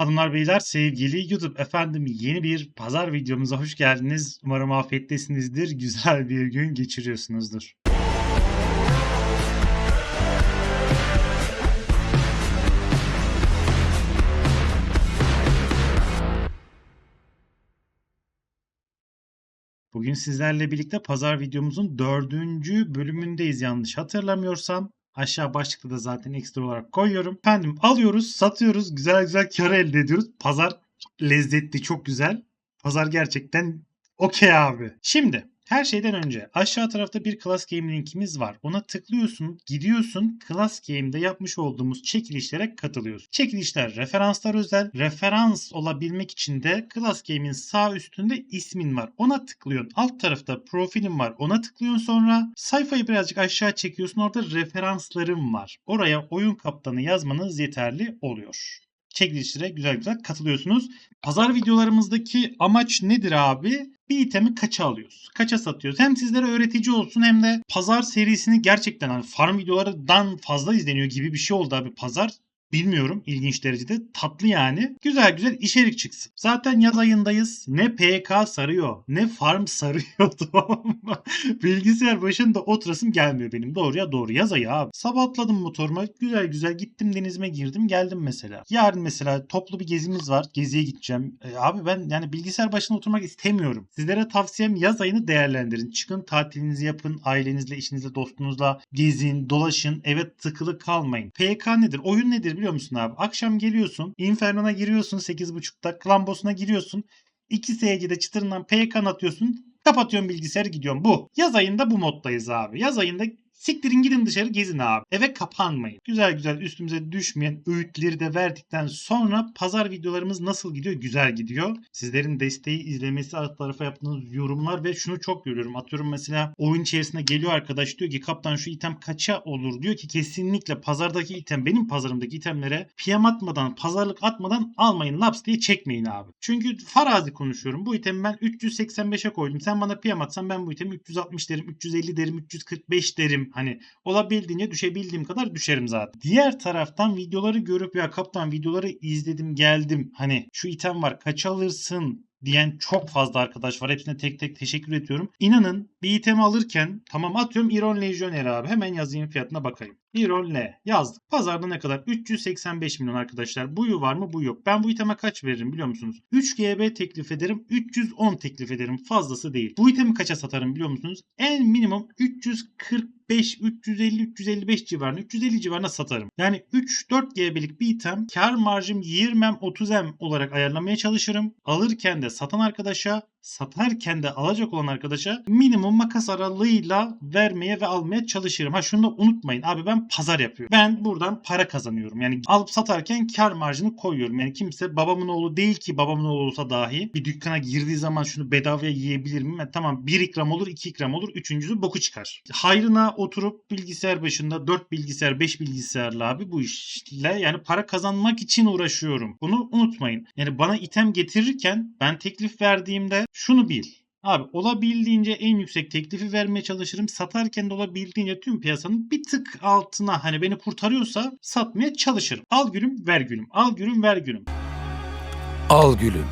Hanımlar beyler sevgili YouTube efendim yeni bir pazar videomuza hoş geldiniz. Umarım afiyettesinizdir. Güzel bir gün geçiriyorsunuzdur. Bugün sizlerle birlikte pazar videomuzun dördüncü bölümündeyiz yanlış hatırlamıyorsam. Aşağı başlıkta da zaten ekstra olarak koyuyorum. Efendim alıyoruz, satıyoruz, güzel güzel kar elde ediyoruz. Pazar lezzetli, çok güzel. Pazar gerçekten okey abi. Şimdi her şeyden önce aşağı tarafta bir Class Game linkimiz var. Ona tıklıyorsun, gidiyorsun Class Game'de yapmış olduğumuz çekilişlere katılıyorsun. Çekilişler referanslar özel. Referans olabilmek için de Class Game'in sağ üstünde ismin var. Ona tıklıyorsun. Alt tarafta profilin var. Ona tıklıyorsun sonra sayfayı birazcık aşağı çekiyorsun. Orada referanslarım var. Oraya oyun kaptanı yazmanız yeterli oluyor çekilişlere güzel güzel katılıyorsunuz. Pazar videolarımızdaki amaç nedir abi? Bir itemi kaça alıyoruz? Kaça satıyoruz? Hem sizlere öğretici olsun hem de pazar serisini gerçekten hani farm videolarından fazla izleniyor gibi bir şey oldu abi pazar. Bilmiyorum ilginç derecede tatlı yani. Güzel güzel içerik çıksın. Zaten yaz ayındayız. Ne PK sarıyor ne farm sarıyor tamam? Bilgisayar başında oturasım gelmiyor benim. Doğruya doğru yaz ayı abi. Sabah atladım motoruma. Güzel güzel gittim denizime girdim geldim mesela. Yarın mesela toplu bir gezimiz var. Geziye gideceğim. E, abi ben yani bilgisayar başına oturmak istemiyorum. Sizlere tavsiyem yaz ayını değerlendirin. Çıkın tatilinizi yapın. Ailenizle, eşinizle, dostunuzla gezin, dolaşın. Evet tıkılı kalmayın. PK nedir? Oyun nedir biliyor musun abi? Akşam geliyorsun. Inferno'na giriyorsun 8.30'da. Klambos'una giriyorsun. İki seyircide çıtırından PK atıyorsun. Kapatıyorsun bilgisayarı gidiyorsun. Bu. Yaz ayında bu moddayız abi. Yaz ayında Siktirin gidin dışarı gezin abi. Eve kapanmayın. Güzel güzel üstümüze düşmeyen öğütleri de verdikten sonra pazar videolarımız nasıl gidiyor? Güzel gidiyor. Sizlerin desteği, izlemesi, alt tarafa yaptığınız yorumlar ve şunu çok görüyorum. Atıyorum mesela oyun içerisinde geliyor arkadaş diyor ki kaptan şu item kaça olur? Diyor ki kesinlikle pazardaki item benim pazarımdaki itemlere PM atmadan, pazarlık atmadan almayın laps diye çekmeyin abi. Çünkü farazi konuşuyorum. Bu itemi ben 385'e koydum. Sen bana PM atsan ben bu itemi 360 derim, 350 derim, 345 derim. Hani olabildiğince düşebildiğim kadar düşerim zaten. Diğer taraftan videoları görüp ya kaptan videoları izledim geldim. Hani şu item var kaç alırsın diyen çok fazla arkadaş var. Hepsine tek tek teşekkür ediyorum. İnanın bir item alırken tamam atıyorum Iron Legionnaire abi. Hemen yazayım fiyatına bakayım. Iron L yazdık. Pazarda ne kadar? 385 milyon arkadaşlar. Buyu var mı? Bu yok. Ben bu iteme kaç veririm biliyor musunuz? 3 GB teklif ederim. 310 teklif ederim. Fazlası değil. Bu itemi kaça satarım biliyor musunuz? En minimum 345, 350, 355 civarında, 350 civarında satarım. Yani 3-4 GB'lik bir item kar marjım 20M 30M olarak ayarlamaya çalışırım. Alırken de satan arkadaşa satarken de alacak olan arkadaşa minimum makas aralığıyla vermeye ve almaya çalışırım. Ha şunu da unutmayın. Abi ben pazar yapıyorum. Ben buradan para kazanıyorum. Yani alıp satarken kar marjını koyuyorum. Yani kimse babamın oğlu değil ki babamın oğlu olsa dahi bir dükkana girdiği zaman şunu bedavaya yiyebilir miyim? Yani tamam bir ikram olur, iki ikram olur. Üçüncüsü boku çıkar. Hayrına oturup bilgisayar başında 4 bilgisayar, 5 bilgisayarla abi bu işle yani para kazanmak için uğraşıyorum. Bunu unutmayın. Yani bana item getirirken ben teklif verdiğimde şunu bil. Abi olabildiğince en yüksek teklifi vermeye çalışırım. Satarken de olabildiğince tüm piyasanın bir tık altına hani beni kurtarıyorsa satmaya çalışırım. Al gülüm ver gülüm. Al gülüm ver gülüm. Al gülüm.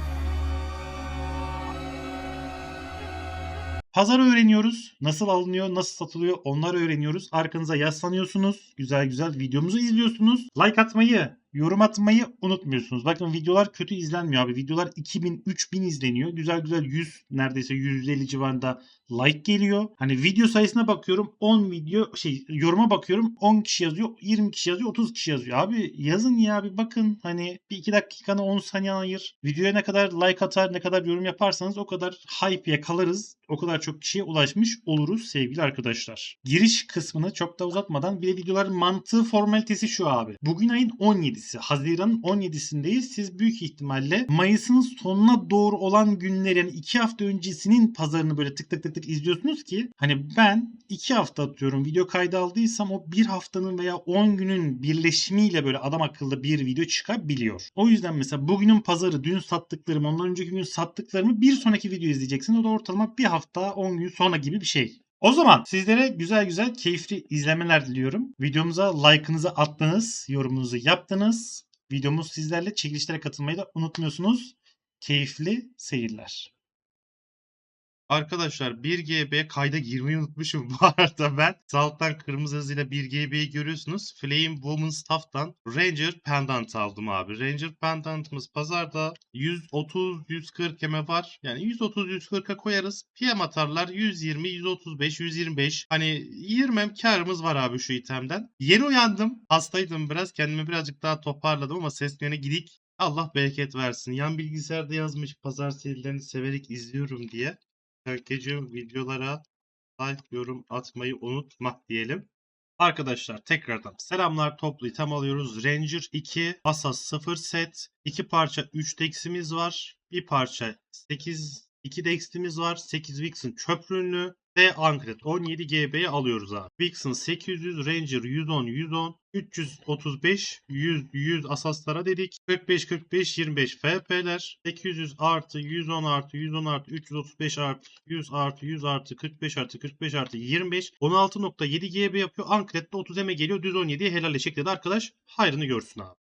Pazar öğreniyoruz. Nasıl alınıyor, nasıl satılıyor onları öğreniyoruz. Arkanıza yaslanıyorsunuz. Güzel güzel videomuzu izliyorsunuz. Like atmayı, yorum atmayı unutmuyorsunuz. Bakın videolar kötü izlenmiyor abi. Videolar 2000, 3000 izleniyor. Güzel güzel 100 neredeyse 150 civarında like geliyor. Hani video sayısına bakıyorum 10 video şey yoruma bakıyorum 10 kişi yazıyor, 20 kişi yazıyor, 30 kişi yazıyor. Abi yazın ya bir bakın hani bir 2 dakikanı 10 saniye ayır. Videoya ne kadar like atar, ne kadar yorum yaparsanız o kadar hype'ye kalırız. O kadar çok kişiye ulaşmış oluruz sevgili arkadaşlar. Giriş kısmını çok da uzatmadan bir de videoların mantığı formalitesi şu abi. Bugün ayın 17'si. Haziran'ın 17'sindeyiz. Siz büyük ihtimalle Mayıs'ın sonuna doğru olan günler yani 2 hafta öncesinin pazarını böyle tık tık tık tık izliyorsunuz ki hani ben 2 hafta atıyorum video kaydı aldıysam o 1 haftanın veya 10 günün birleşimiyle böyle adam akıllı bir video çıkabiliyor. O yüzden mesela bugünün pazarı dün sattıklarım ondan önceki gün sattıklarımı bir sonraki video izleyeceksiniz. O da ortalama bir hafta 10 gün sonra gibi bir şey. O zaman sizlere güzel güzel keyifli izlemeler diliyorum. Videomuza like'ınızı attınız, yorumunuzu yaptınız. Videomuz sizlerle çekilişlere katılmayı da unutmuyorsunuz. Keyifli seyirler. Arkadaşlar 1GB kayda girmeyi unutmuşum bu arada ben. Sağ alttan kırmızı yazıyla 1GB'yi görüyorsunuz. Flame Woman Staff'tan Ranger Pendant aldım abi. Ranger Pendant'ımız pazarda 130-140 eme var. Yani 130-140'a koyarız. PM atarlar 120, 135, 125. Hani 20 em karımız var abi şu itemden. Yeni uyandım. Hastaydım biraz. Kendimi birazcık daha toparladım ama ses gidik. Allah bereket versin. Yan bilgisayarda yazmış pazar serilerini severek izliyorum diye. Kankacığım videolara like, yorum atmayı unutma diyelim. Arkadaşlar tekrardan selamlar toplu item alıyoruz. Ranger 2, Asas 0 set, 2 parça 3 dex'imiz var. Bir parça 8 2 dex'imiz var. 8 Vixen çöp ürünlü ve Ankret 17 GB'ye alıyoruz abi. Vixen 800, Ranger 110, 110, 335, 100, 100 asaslara dedik. 45, 45, 25 FP'ler. 800 artı 110 artı 110 artı 335 artı 100 artı 100 artı 45 artı 45 artı 25. 16.7 GB yapıyor. Ankret'te 30 M geliyor. Düz 17'ye helal dedi arkadaş. Hayrını görsün abi.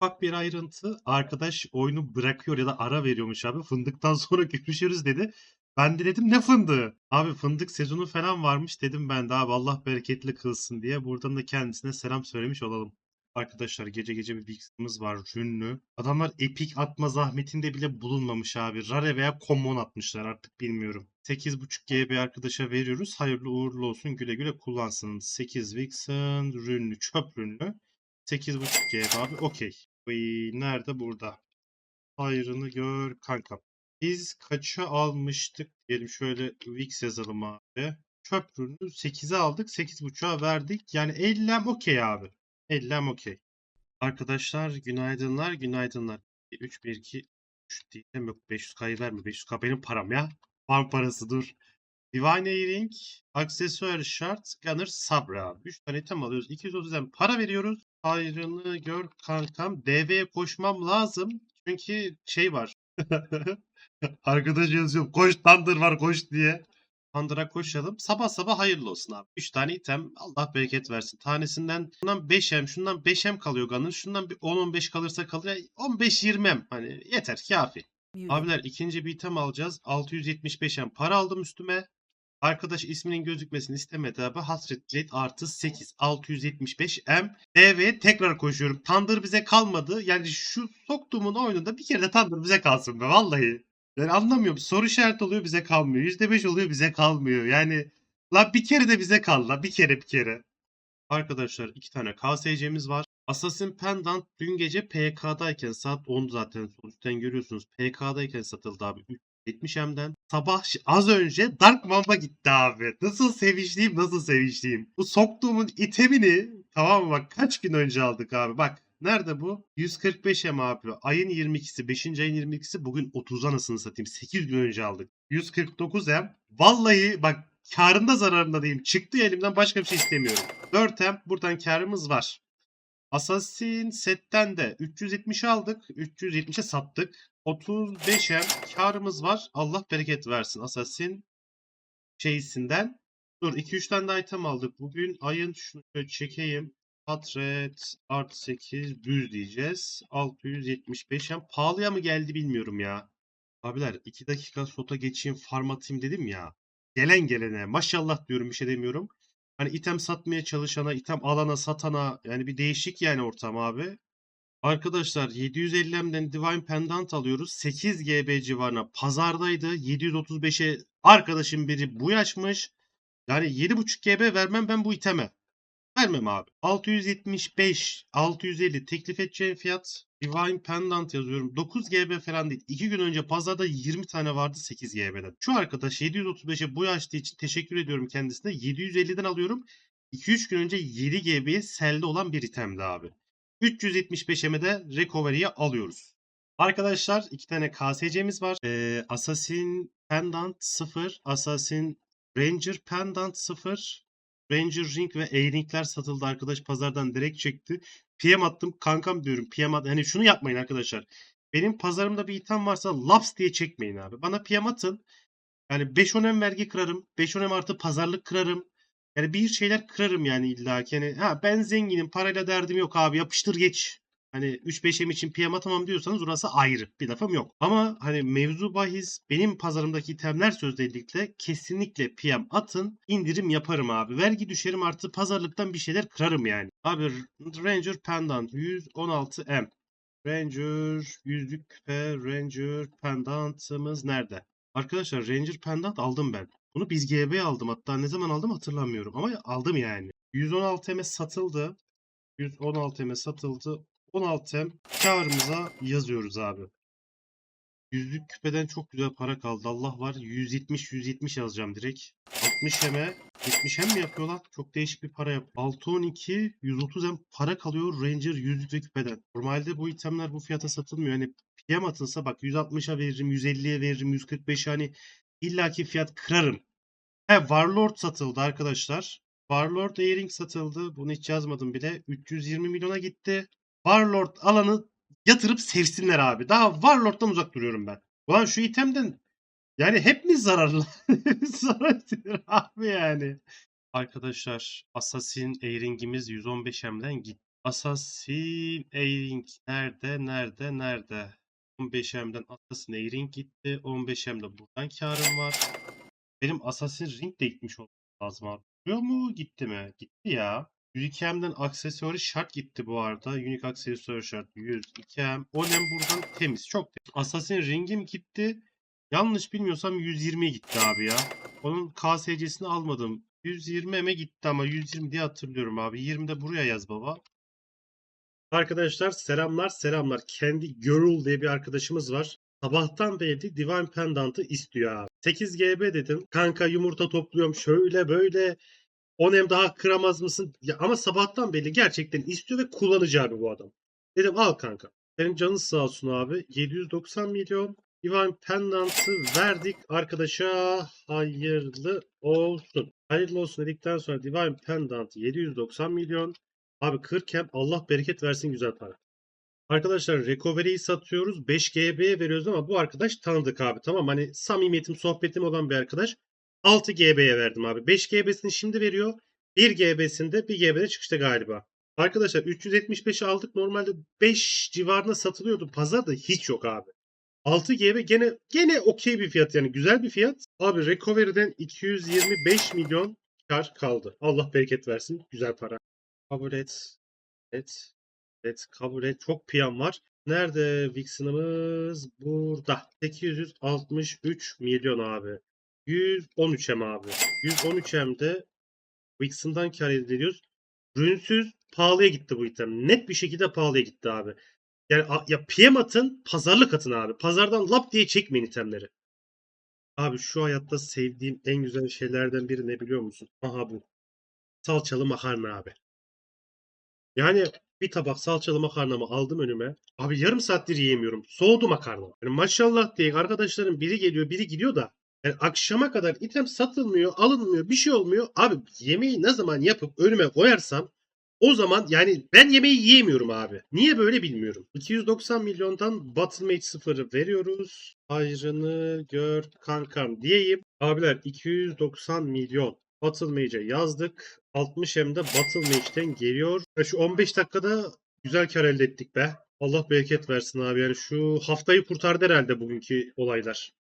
Ufak bir ayrıntı. Arkadaş oyunu bırakıyor ya da ara veriyormuş abi. Fındıktan sonra görüşürüz dedi. Ben de dedim ne fındığı? Abi fındık sezonu falan varmış dedim ben de abi Allah bereketli kılsın diye. Buradan da kendisine selam söylemiş olalım. Arkadaşlar gece gece bir Vix'imiz var rünlü. Adamlar epik atma zahmetinde bile bulunmamış abi. Rare veya common atmışlar artık bilmiyorum. 8.5 GB arkadaşa veriyoruz. Hayırlı uğurlu olsun güle güle kullansın. 8 Vixen rünlü çöp rünlü. 8.5 GB abi okey. Nerede burada? Hayrını gör kankam. Biz kaça almıştık? Diyelim şöyle Wix yazalım abi. Çöp ürünü 8'e aldık. 8.5'a verdik. Yani 50'm okey abi. 50'm okey. Arkadaşlar günaydınlar günaydınlar. 3 1 2 3 diyeceğim yok 500k'yı verme 500k benim param ya. Farm parası dur. Divine Earring, aksesuar şart, Gunner Sabra abi. 3 tane item alıyoruz. 230'dan para veriyoruz. Hayrını gör kankam. DV'ye koşmam lazım. Çünkü şey var. Arkadaş yazıyor koş Thunder var koş diye. Thunder'a koşalım. Sabah sabah hayırlı olsun abi. 3 tane item Allah bereket versin. Tanesinden şundan 5M şundan 5M kalıyor Gunner. Şundan bir 10-15 kalırsa kalır. 15-20M hani yeter kafi. Abiler ikinci bir item alacağız. 675M para aldım üstüme. Arkadaş isminin gözükmesini istemedi abi. Hasret Blade artı 8. 675M. DV'ye tekrar koşuyorum. Thunder bize kalmadı. Yani şu soktuğumun oyununda bir kere de Thunder bize kalsın be vallahi. Yani anlamıyorum. Soru işareti oluyor bize kalmıyor. %5 oluyor bize kalmıyor. Yani la bir kere de bize kal la. Bir kere bir kere. Arkadaşlar iki tane KSC'miz var. Assassin Pendant dün gece PK'dayken saat 10 zaten sonuçtan görüyorsunuz. PK'dayken satıldı abi. 70M'den. Sabah az önce Dark Mamba gitti abi. Nasıl sevinçliyim nasıl sevinçliyim. Bu soktuğumun itemini tamam mı bak kaç gün önce aldık abi. Bak nerede bu? 145M abi. Ayın 22'si 5. ayın 22'si bugün 30 anasını satayım. 8 gün önce aldık. 149M. Vallahi bak karında zararında değilim. Çıktı elimden başka bir şey istemiyorum. 4M buradan karımız var. Assassin setten de 370 aldık. 370'e sattık. 35'e karımız var. Allah bereket versin Assassin şeysinden. Dur 2-3 tane de item aldık. Bugün ayın şunu şöyle çekeyim. Hatred artı 8 düz diyeceğiz. 675 hem pahalıya mı geldi bilmiyorum ya. Abiler 2 dakika sota geçeyim farm atayım dedim ya. Gelen gelene maşallah diyorum bir şey demiyorum. Hani item satmaya çalışana, item alana, satana yani bir değişik yani ortam abi. Arkadaşlar 750M'den Divine Pendant alıyoruz. 8 GB civarına pazardaydı. 735'e arkadaşım biri bu açmış. Yani 7.5 GB vermem ben bu iteme. Vermem abi. 675, 650 teklif edeceğim fiyat. Divine Pendant yazıyorum. 9 GB falan değil. 2 gün önce pazarda 20 tane vardı 8 GB'den. Şu arkadaş 735'e bu açtığı için teşekkür ediyorum kendisine. 750'den alıyorum. 2-3 gün önce 7 GB'ye selde olan bir itemdi abi. 375'eme de recovery'ye alıyoruz. Arkadaşlar iki tane KSC'miz var. Ee, Assassin Pendant 0, Assassin Ranger Pendant 0, Ranger Ring ve A-Ring'ler satıldı arkadaş pazardan direkt çekti. PM attım kankam diyorum PM at. Hani şunu yapmayın arkadaşlar. Benim pazarımda bir item varsa laps diye çekmeyin abi. Bana PM atın. Yani 5-10 vergi kırarım. 5-10 artı pazarlık kırarım. Yani bir şeyler kırarım yani illa ki. Yani, ha ben zenginim parayla derdim yok abi yapıştır geç. Hani 3-5M için PM atamam diyorsanız orası ayrı. Bir lafım yok. Ama hani mevzu bahis benim pazarımdaki itemler sözdelikle kesinlikle PM atın. indirim yaparım abi. Vergi düşerim artı pazarlıktan bir şeyler kırarım yani. Abi Ranger Pendant 116M. Ranger yüzlük küpe Ranger Pendant'ımız nerede? Arkadaşlar Ranger Pendant aldım ben. Bunu biz GB aldım. Hatta ne zaman aldım hatırlamıyorum. Ama aldım yani. 116M satıldı. 116M satıldı. 16M karımıza yazıyoruz abi. Yüzlük küpeden çok güzel para kaldı. Allah var. 170 170 yazacağım direkt. 60 M'e 70 M mi yapıyorlar? Çok değişik bir para yap. 612 130 M para kalıyor Ranger yüzlük ve küpeden. Normalde bu itemler bu fiyata satılmıyor. Hani PM atılsa bak 160'a veririm, 150'ye veririm, 145 hani illaki fiyat kırarım. He Warlord satıldı arkadaşlar. Warlord Earring satıldı. Bunu hiç yazmadım bile. 320 milyona gitti. Warlord alanı yatırıp sevsinler abi. Daha Warlord'dan uzak duruyorum ben. Ulan şu itemden yani hep mi zararlı? Zarar abi yani. Arkadaşlar Assassin Earring'imiz 115M'den gitti. Assassin Earring nerede? Nerede? Nerede? 15M'den Assassin Earring gitti. 15M'de buradan karım var. Benim Assassin Ring de gitmiş olması lazım abi. Duruyor mu? Gitti mi? Gitti ya. 102M'den aksesuarı şart gitti bu arada. Unique aksesuarı şart 102M. Olem buradan temiz. Çok temiz. Assassin Ring'im gitti. Yanlış bilmiyorsam 120'ye gitti abi ya. Onun KSC'sini almadım. 120M'e gitti ama 120 diye hatırlıyorum abi. 20 de buraya yaz baba. Arkadaşlar selamlar selamlar. Kendi Girl diye bir arkadaşımız var. Sabahtan beri Divine Pendant'ı istiyor abi. 8 GB dedim. Kanka yumurta topluyorum şöyle böyle. 10 hem daha kıramaz mısın? Ya ama sabahtan beri gerçekten istiyor ve kullanıcı abi bu adam. Dedim al kanka. Senin canın sağ olsun abi. 790 milyon. Divine Pendant'ı verdik arkadaşa. Hayırlı olsun. Hayırlı olsun dedikten sonra Divine Pendant 790 milyon. Abi 40 hem Allah bereket versin güzel para. Arkadaşlar recovery'yi satıyoruz. 5 GB'ye veriyoruz ama bu arkadaş tanıdık abi. Tamam hani samimiyetim, sohbetim olan bir arkadaş. 6 GB'ye verdim abi. 5 GB'sini şimdi veriyor. 1 GB'sinde 1 GB'de çıkışta galiba. Arkadaşlar 375'i aldık. Normalde 5 civarında satılıyordu. Pazarda hiç yok abi. 6 GB gene gene okey bir fiyat yani güzel bir fiyat. Abi recovery'den 225 milyon kar kaldı. Allah bereket versin. Güzel para. Kabul et. Et. Evet kabul et. Çok piyan var. Nerede Vixen'ımız? Burada. 863 milyon abi. 113M abi. 113M'de Vixen'dan kar elde ediyoruz. Rünsüz pahalıya gitti bu item. Net bir şekilde pahalıya gitti abi. Yani ya PM atın, pazarlık atın abi. Pazardan lap diye çekmeyin itemleri. Abi şu hayatta sevdiğim en güzel şeylerden biri ne biliyor musun? Aha bu. Salçalı makarna abi. Yani bir tabak salçalı makarnamı aldım önüme. Abi yarım saattir yiyemiyorum. Soğudu makarna. Yani maşallah diye arkadaşlarım biri geliyor biri gidiyor da yani akşama kadar item satılmıyor, alınmıyor, bir şey olmuyor. Abi yemeği ne zaman yapıp önüme koyarsam o zaman yani ben yemeği yiyemiyorum abi. Niye böyle bilmiyorum. 290 milyondan Battle 0'ı veriyoruz. Hayrını gör kankam diyeyim. Abiler 290 milyon. Battle Mage'e yazdık. 60 hem de Battle Mage'den geliyor. Ve şu 15 dakikada güzel kar elde ettik be. Allah bereket versin abi. Yani şu haftayı kurtardı herhalde bugünkü olaylar.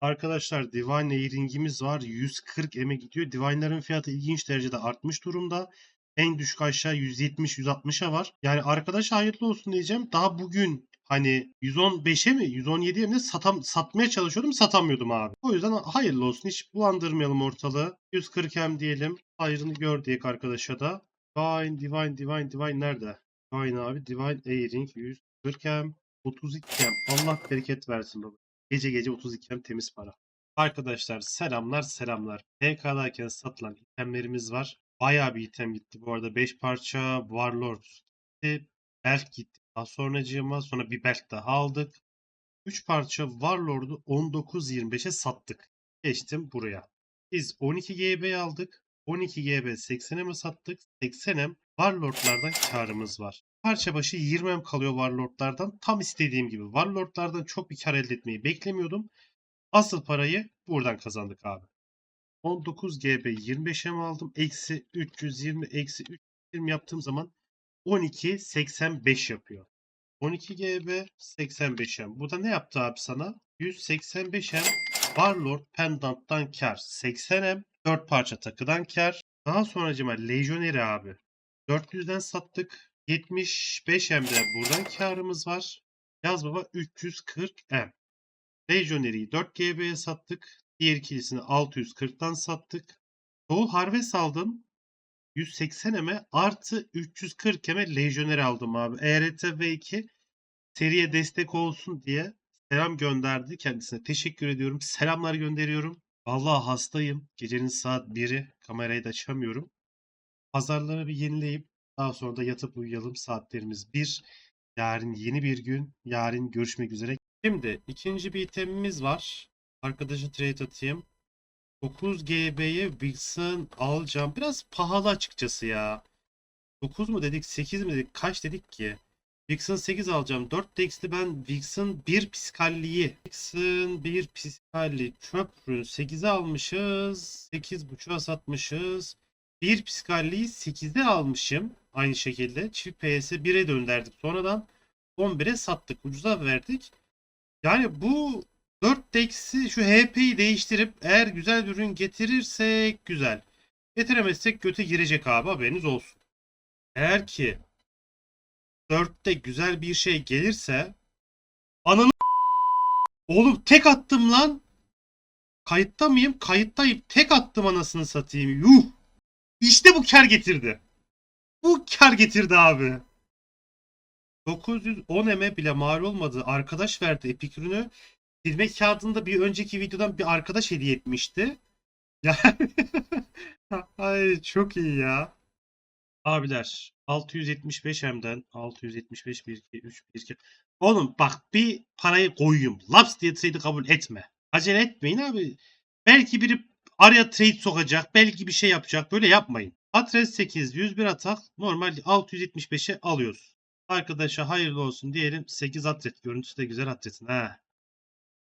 Arkadaşlar Divine Earring'imiz var. 140 eme gidiyor. Divine'ların fiyatı ilginç derecede artmış durumda. En düşük aşağı 170-160'a var. Yani arkadaş hayırlı olsun diyeceğim. Daha bugün hani 115'e mi 117'ye mi satam, satmaya çalışıyordum satamıyordum abi. O yüzden hayırlı olsun. Hiç bulandırmayalım ortalığı. 140 hem diyelim. Hayrını gör diyek arkadaşa da. Divine, Divine, Divine, Divine nerede? Divine abi. Divine Earring 140 hem. 32 hem. Allah bereket versin baba. Gece gece 32 hem temiz para. Arkadaşlar selamlar selamlar. PK'dayken satılan itemlerimiz var. Bayağı bir item gitti. Bu arada 5 parça Warlord gitti. Belk gitti. Daha sonracığıma sonra bir Belk daha aldık. 3 parça Warlord'u 19.25'e sattık. Geçtim buraya. Biz 12 GB aldık. 12 GB 80'e mi sattık? 80'em Warlord'lardan karımız var. Parça başı 20'em kalıyor Warlord'lardan. Tam istediğim gibi. Warlord'lardan çok bir kar elde etmeyi beklemiyordum. Asıl parayı buradan kazandık abi. 19 GB 25'e mi aldım? Eksi 320 eksi 320 yaptığım zaman 12.85 yapıyor. 12 GB 85M. Bu da ne yaptı abi sana? 185M Warlord Pendant'tan kar. 80M 4 parça takıdan kar. Daha sonracıma Legionary abi. 400'den sattık. 75M'de buradan karımız var. Yaz baba 340M. Legionary'yi 4 GB'ye sattık. Diğer ikilisini 640'tan sattık. Soul Harvest aldım. 180M'e artı 340M'e Legionary aldım abi. E ERTV2 seriye destek olsun diye selam gönderdi kendisine. Teşekkür ediyorum. Selamlar gönderiyorum. Vallahi hastayım. Gecenin saat 1'i. Kamerayı da açamıyorum. Pazarları bir yenileyip daha sonra da yatıp uyuyalım. Saatlerimiz 1. Yarın yeni bir gün. Yarın görüşmek üzere. Şimdi ikinci bir itemimiz var. Arkadaşa trade atayım. 9 GB'ye Vixen alacağım. Biraz pahalı açıkçası ya. 9 mu dedik 8 mi dedik kaç dedik ki? Vixen 8 alacağım. 4 Dex'li ben Vixen 1 piskalliyi. Vixen 1 piskalli köprü 8'e almışız. 8.5'a satmışız. 1 piskalliyi 8'e almışım. Aynı şekilde. Çift PS 1'e dönderdik. Sonradan 11'e sattık. Ucuza verdik. Yani bu 4 Dex'i şu HP'yi değiştirip eğer güzel bir ürün getirirsek güzel. Getiremezsek göte girecek abi haberiniz olsun. Eğer ki 4'te güzel bir şey gelirse ananı Oğlum tek attım lan. Kayıtta mıyım? Kayıttayım. Tek attım anasını satayım. Yuh. İşte bu kar getirdi. Bu kar getirdi abi. 910 eme bile mal olmadı. Arkadaş verdi Epic ürünü. Silme kağıdında bir önceki videodan bir arkadaş hediye etmişti. Ay çok iyi ya. Abiler 675 hemden 675 1 2 3 1 2 Oğlum bak bir parayı koyayım. Laps diye kabul etme. Acele etmeyin abi. Belki biri araya trade sokacak. Belki bir şey yapacak. Böyle yapmayın. Atres 8 101 atak. Normal 675'e alıyoruz. Arkadaşa hayırlı olsun diyelim. 8 atlet. Görüntüsü de güzel atletin. ha.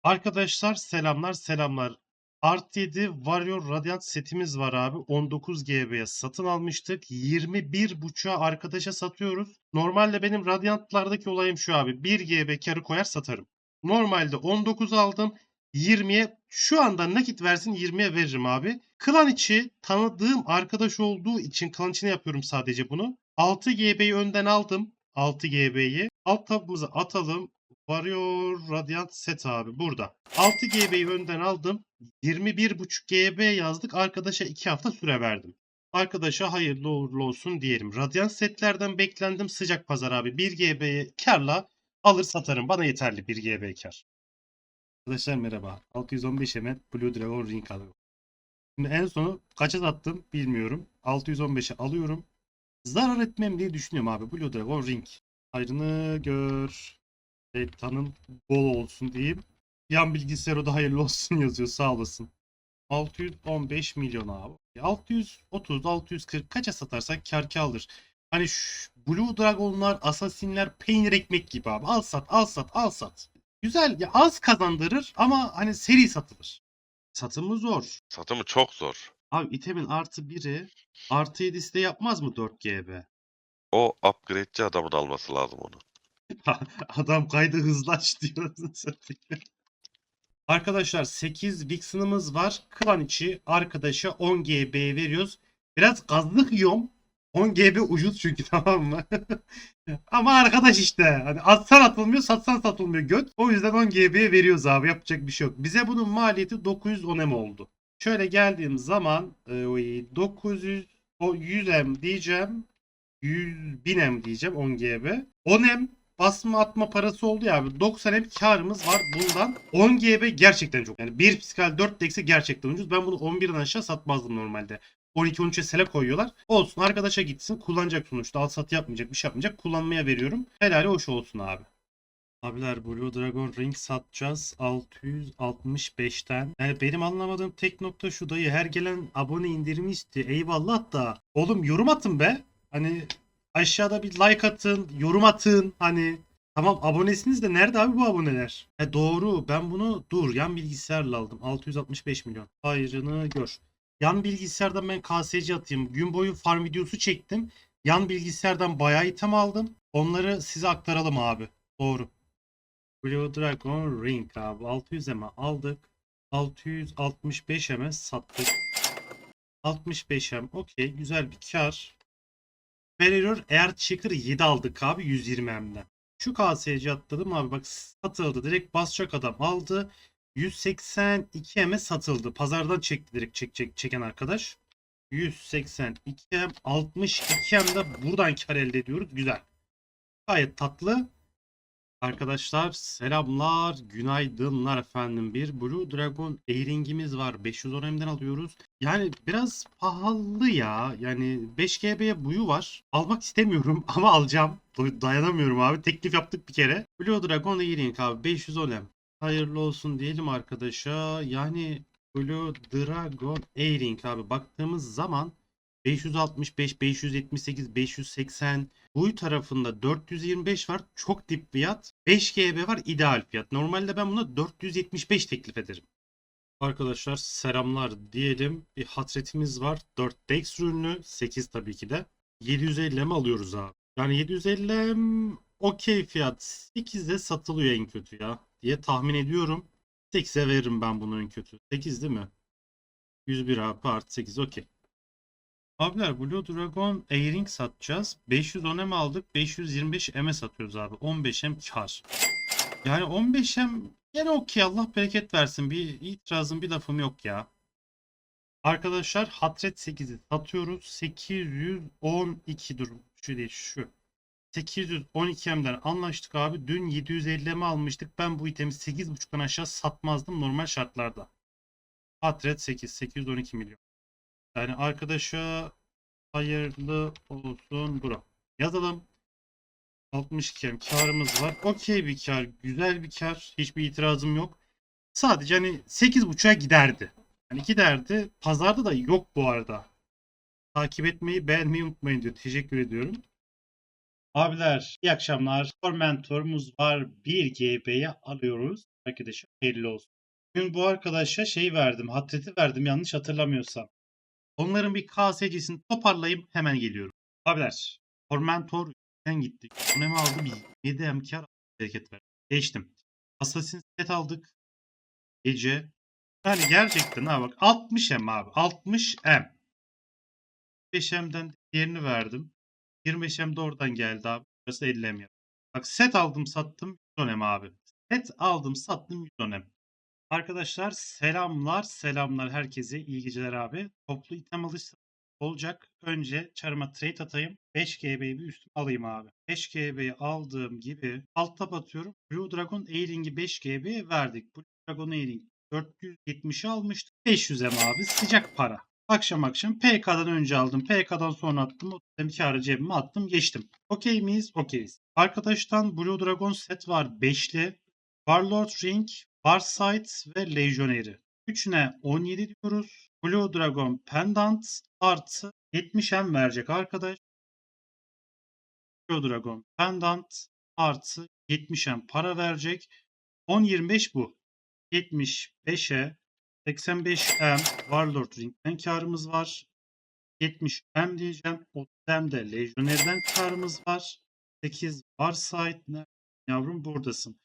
Arkadaşlar selamlar selamlar. Art 7 Warrior Radiant setimiz var abi. 19 GB'ye satın almıştık. 21.5'a arkadaşa satıyoruz. Normalde benim Radiant'lardaki olayım şu abi. 1 GB karı koyar satarım. Normalde 19 aldım. 20'ye şu anda nakit versin 20'ye veririm abi. Klan içi tanıdığım arkadaş olduğu için klan içine yapıyorum sadece bunu. 6 GB'yi önden aldım. 6 GB'yi. Alt tabımıza atalım. Warrior Radiant set abi burada. 6 GB'yi önden aldım. 21.5 GB yazdık. Arkadaşa 2 hafta süre verdim. Arkadaşa hayırlı uğurlu olsun diyelim. Radiant setlerden beklendim sıcak pazar abi. 1 GB'ye karla alır satarım. Bana yeterli 1 GB kar. Arkadaşlar merhaba. 615 hemen Blue Dragon Ring alıyorum. Şimdi en sonu kaça sattım bilmiyorum. 615'e alıyorum. Zarar etmem diye düşünüyorum abi. Blue Dragon Ring. Hayrını gör. Şeytanın bol olsun diyeyim. Yan bilgisayar da hayırlı olsun yazıyor sağ olasın. 615 milyon abi. 630 640 kaça satarsak kar alır. Hani şu Blue Dragon'lar, Assassin'ler peynir ekmek gibi abi. Al sat, al sat, al sat. Güzel ya az kazandırır ama hani seri satılır. Satımı zor. Satımı çok zor. Abi itemin artı biri artı 7'si de yapmaz mı 4 GB? O upgrade'ci adamın alması lazım onu. Adam kaydı hızlı aç diyor. Arkadaşlar 8 Vixen'ımız var. Klan içi arkadaşa 10 GB veriyoruz. Biraz gazlık yiyorum. 10 GB ucuz çünkü tamam mı? Ama arkadaş işte. Hani atsan atılmıyor, satsan satılmıyor göt. O yüzden 10 GB veriyoruz abi. Yapacak bir şey yok. Bize bunun maliyeti 910 M oldu. Şöyle geldiğim zaman e, oy, 900 o 100 M diyeceğim. 100 1000 M diyeceğim 10 GB. 10 M basma atma parası oldu ya abi. 90 M karımız var bundan. 10 GB gerçekten çok. Yani 1 fiskal 4 dex'e gerçekten ucuz. Ben bunu 11'den aşağı satmazdım normalde. 12-13'e sele koyuyorlar. Olsun arkadaşa gitsin. Kullanacak sonuçta. Al sat yapmayacak bir şey yapmayacak. Kullanmaya veriyorum. Helali hoş olsun abi. Abiler Blue Dragon Ring satacağız 665'ten. Yani benim anlamadığım tek nokta şu dayı her gelen abone indirimi istiyor. Eyvallah da. Oğlum yorum atın be. Hani aşağıda bir like atın, yorum atın. Hani tamam abonesiniz de nerede abi bu aboneler? He doğru ben bunu dur yan bilgisayarla aldım. 665 milyon. Hayrını gör. Yan bilgisayardan ben KSC atayım. Gün boyu farm videosu çektim. Yan bilgisayardan bayağı item aldım. Onları size aktaralım abi. Doğru. Blue Dragon Ring abi. 600 eme aldık. 665 eme sattık. 65 em. Okey. Güzel bir kar. Superior Air Checker 7 aldık abi 120 emden. Şu KSC atladım abi bak satıldı. Direkt basacak adam aldı. 182 eme satıldı. Pazardan çekti direkt çek, çek, çeken arkadaş. 182 em 62 em de buradan kar elde ediyoruz. Güzel. Gayet tatlı. Arkadaşlar selamlar, günaydınlar efendim. Bir Blue Dragon Airing'imiz var. 510 M'den alıyoruz. Yani biraz pahalı ya. Yani 5 GB'ye buyu var. Almak istemiyorum ama alacağım. Day- Dayanamıyorum abi. Teklif yaptık bir kere. Blue Dragon Airing abi 510 M. Hayırlı olsun diyelim arkadaşa. Yani Blue Dragon Airing abi baktığımız zaman 565, 578, 580 Buy tarafında 425 var. Çok dip fiyat. 5 GB var ideal fiyat. Normalde ben buna 475 teklif ederim. Arkadaşlar selamlar diyelim. Bir hatretimiz var. 4 Dex ürünü. 8 tabii ki de. 750 mi alıyoruz abi? Yani 750 m okey fiyat. 8'de satılıyor en kötü ya. Diye tahmin ediyorum. 8'e veririm ben bunu en kötü. 8 değil mi? 101 abi artı 8 okey. Abiler Blue Dragon Airing satacağız. 510 M aldık. 525 M'e satıyoruz abi. 15 M kar. Yani 15 M yine okey Allah bereket versin. Bir itirazım bir lafım yok ya. Arkadaşlar Hatred 8'i satıyoruz. 812 durum. Şu değil şu. 812 M'den anlaştık abi. Dün 750 M almıştık. Ben bu itemi 8.5'tan aşağı satmazdım normal şartlarda. Hatred 8. 812 milyon. Yani arkadaşa hayırlı olsun bro. Yazalım. 62 hem karımız var. Okey bir kar. Güzel bir kar. Hiçbir itirazım yok. Sadece hani 8.5'a giderdi. Hani giderdi. Pazarda da yok bu arada. Takip etmeyi, beğenmeyi unutmayın diyor. Teşekkür ediyorum. Abiler iyi akşamlar. Tormentor'umuz var. 1 GB'ye alıyoruz. Arkadaşım hayırlı olsun. Bugün bu arkadaşa şey verdim. Hatreti verdim yanlış hatırlamıyorsam. Onların bir KSC'sini toparlayayım hemen geliyorum. Abiler Tormentor'dan gittik. Önemi aldım 7 emkar hareket ver. Geçtim. Assassin's Creed aldık. Gece. Yani gerçekten ha bak 60 M abi. 60 M. 5 M'den diğerini verdim. 25 M de oradan geldi abi. Burası 50 M. yaptı. Bak set aldım sattım 110 M abi. Set aldım sattım 110 M. Arkadaşlar selamlar selamlar herkese iyi geceler abi. Toplu item alış olacak. Önce çarıma trade atayım. 5 GB'yi bir üstüme alayım abi. 5 GB'yi aldığım gibi alt tab atıyorum. Blue Dragon Airing'i 5 GB verdik. Blue Dragon Airing 470'i almıştık. 500 M abi sıcak para. Akşam akşam PK'dan önce aldım. PK'dan sonra attım. O karı cebime attım geçtim. Okey miyiz? Okeyiz. Arkadaştan Blue Dragon set var. 5'li. Warlord Ring, Farsight ve Legionary. Üçüne 17 diyoruz. Blue Dragon Pendant artı 70 M verecek arkadaş. Blue Dragon Pendant artı 70 M para verecek. 10-25 bu. 75'e 85 M Warlord Ring'den karımız var. 70 M diyeceğim. 30 M de Legionary'den karımız var. 8 Farsight. Ne- Yavrum buradasın.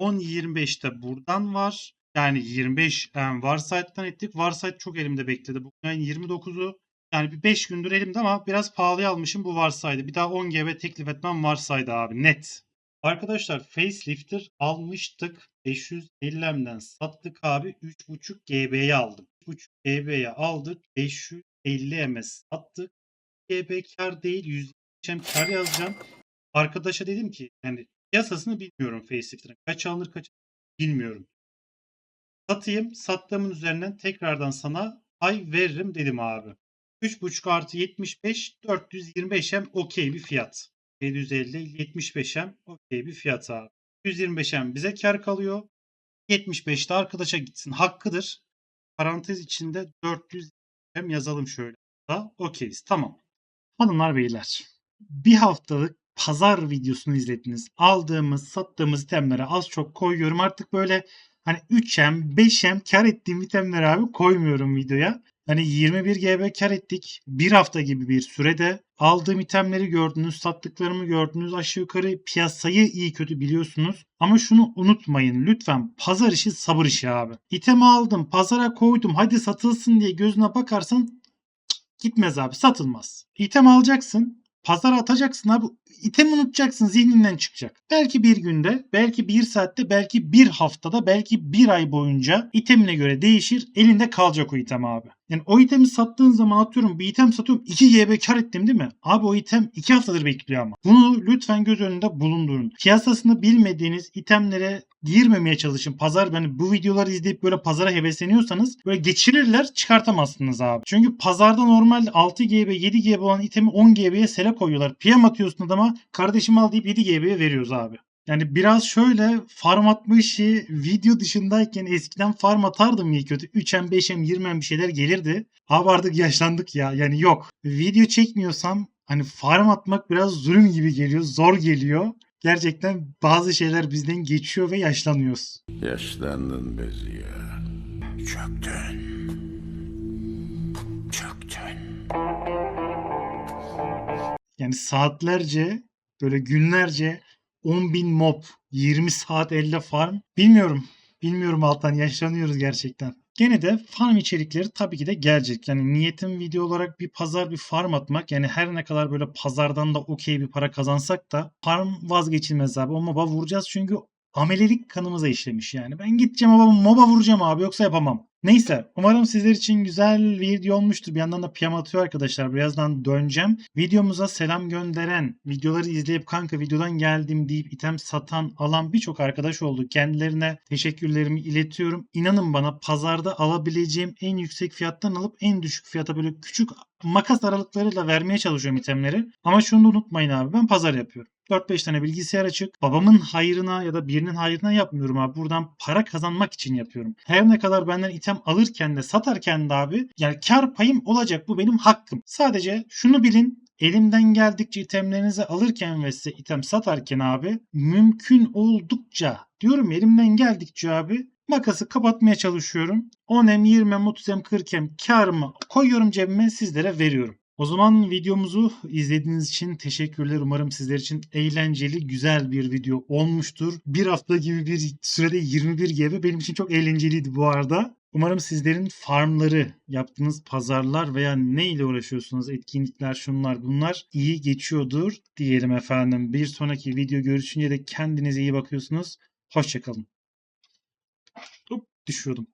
10.25'te buradan var. Yani 25 um, Varsight'tan ettik. Varsight çok elimde bekledi. Bugün ayın 29'u. Yani bir 5 gündür elimde ama biraz pahalıya almışım bu Varsight'ı. Bir daha 10 GB teklif etmem Varsight abi net. Arkadaşlar facelifter almıştık. 550M'den sattık abi. 3.5 GB'ye aldım. 3.5 GB'ye aldık. 550M'e sattık. GB kar değil. 100 M kar yazacağım. Arkadaşa dedim ki yani Piyasasını bilmiyorum facelifter'ın. Kaç alınır kaç bilmiyorum. Satayım. Sattığımın üzerinden tekrardan sana ay veririm dedim abi. 3.5 artı 75 425 hem okey bir fiyat. 750 75 hem okey bir fiyat abi. 125 hem bize kar kalıyor. 75 de arkadaşa gitsin. Hakkıdır. Parantez içinde 400 hem yazalım şöyle. Da okeyiz. Tamam. Hanımlar beyler. Bir haftalık pazar videosunu izlediniz. Aldığımız, sattığımız itemlere az çok koyuyorum. Artık böyle hani 3M, 5M kar ettiğim itemleri abi koymuyorum videoya. Hani 21 GB kar ettik. Bir hafta gibi bir sürede aldığım itemleri gördünüz, sattıklarımı gördünüz. Aşağı yukarı piyasayı iyi kötü biliyorsunuz. Ama şunu unutmayın lütfen pazar işi sabır işi abi. İtemi aldım, pazara koydum, hadi satılsın diye gözüne bakarsan gitmez abi satılmaz. İtem alacaksın, pazara atacaksın abi. İtemi unutacaksın zihninden çıkacak. Belki bir günde, belki bir saatte, belki bir haftada, belki bir ay boyunca itemine göre değişir. Elinde kalacak o item abi. Yani o itemi sattığın zaman atıyorum bir item satıyorum 2 GB kar ettim değil mi? Abi o item 2 haftadır bekliyor ama. Bunu lütfen göz önünde bulundurun. Piyasasını bilmediğiniz itemlere girmemeye çalışın. Pazar yani bu videoları izleyip böyle pazara hevesleniyorsanız böyle geçirirler çıkartamazsınız abi. Çünkü pazarda normal 6 GB 7 GB olan itemi 10 GB'ye sele koyuyorlar. PM atıyorsun adama kardeşim al deyip 7 GB'ye veriyoruz abi. Yani biraz şöyle farm atma işi video dışındayken eskiden farm atardım iyi kötü. 3M 5M 20M bir şeyler gelirdi. Abi artık yaşlandık ya. Yani yok. Video çekmiyorsam hani farm atmak biraz zulüm gibi geliyor. Zor geliyor. Gerçekten bazı şeyler bizden geçiyor ve yaşlanıyoruz. Yaşlandın Beziye. Çöktün. Çöktün. Yani saatlerce böyle günlerce 10.000 mob 20 saat elde farm. Bilmiyorum. Bilmiyorum Altan yaşlanıyoruz gerçekten. Gene de farm içerikleri tabii ki de gelecek. Yani niyetim video olarak bir pazar bir farm atmak. Yani her ne kadar böyle pazardan da okey bir para kazansak da farm vazgeçilmez abi. O moba vuracağız çünkü amelelik kanımıza işlemiş yani. Ben gideceğim ama moba vuracağım abi yoksa yapamam. Neyse umarım sizler için güzel bir video olmuştur. Bir yandan da piyam atıyor arkadaşlar. Birazdan döneceğim. Videomuza selam gönderen, videoları izleyip kanka videodan geldim deyip item satan, alan birçok arkadaş oldu. Kendilerine teşekkürlerimi iletiyorum. İnanın bana pazarda alabileceğim en yüksek fiyattan alıp en düşük fiyata böyle küçük makas aralıklarıyla vermeye çalışıyorum itemleri. Ama şunu da unutmayın abi ben pazar yapıyorum. 4-5 tane bilgisayar açık. Babamın hayrına ya da birinin hayrına yapmıyorum abi. Buradan para kazanmak için yapıyorum. Her ne kadar benden item alırken de satarken de abi yani kar payım olacak. Bu benim hakkım. Sadece şunu bilin. Elimden geldikçe itemlerinizi alırken ve size item satarken abi mümkün oldukça diyorum elimden geldikçe abi makası kapatmaya çalışıyorum. 10M, 20M, 30M, 40M karımı koyuyorum cebime sizlere veriyorum. O zaman videomuzu izlediğiniz için teşekkürler. Umarım sizler için eğlenceli, güzel bir video olmuştur. Bir hafta gibi bir sürede 21 GB benim için çok eğlenceliydi bu arada. Umarım sizlerin farmları, yaptığınız pazarlar veya ne ile uğraşıyorsunuz, etkinlikler, şunlar bunlar iyi geçiyordur diyelim efendim. Bir sonraki video görüşünce de kendinize iyi bakıyorsunuz. Hoşçakalın. Hop düşüyordum.